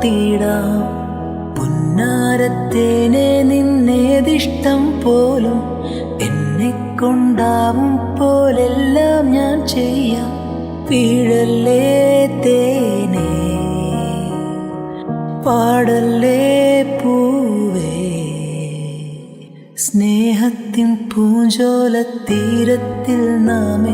കാത്തിടാം പുന്നാരത്തേനെ നിന്നേതിഷ്ടം പോലും എന്നെ കൊണ്ടാവും പോലെല്ലാം ഞാൻ ചെയ്യാം. വീഴല്ലേ തേനെ? പാടല്ലേ പൂവേ? സ്നേഹത്തിൻ പൂഞ്ചോല തീരത്തിൽ നാം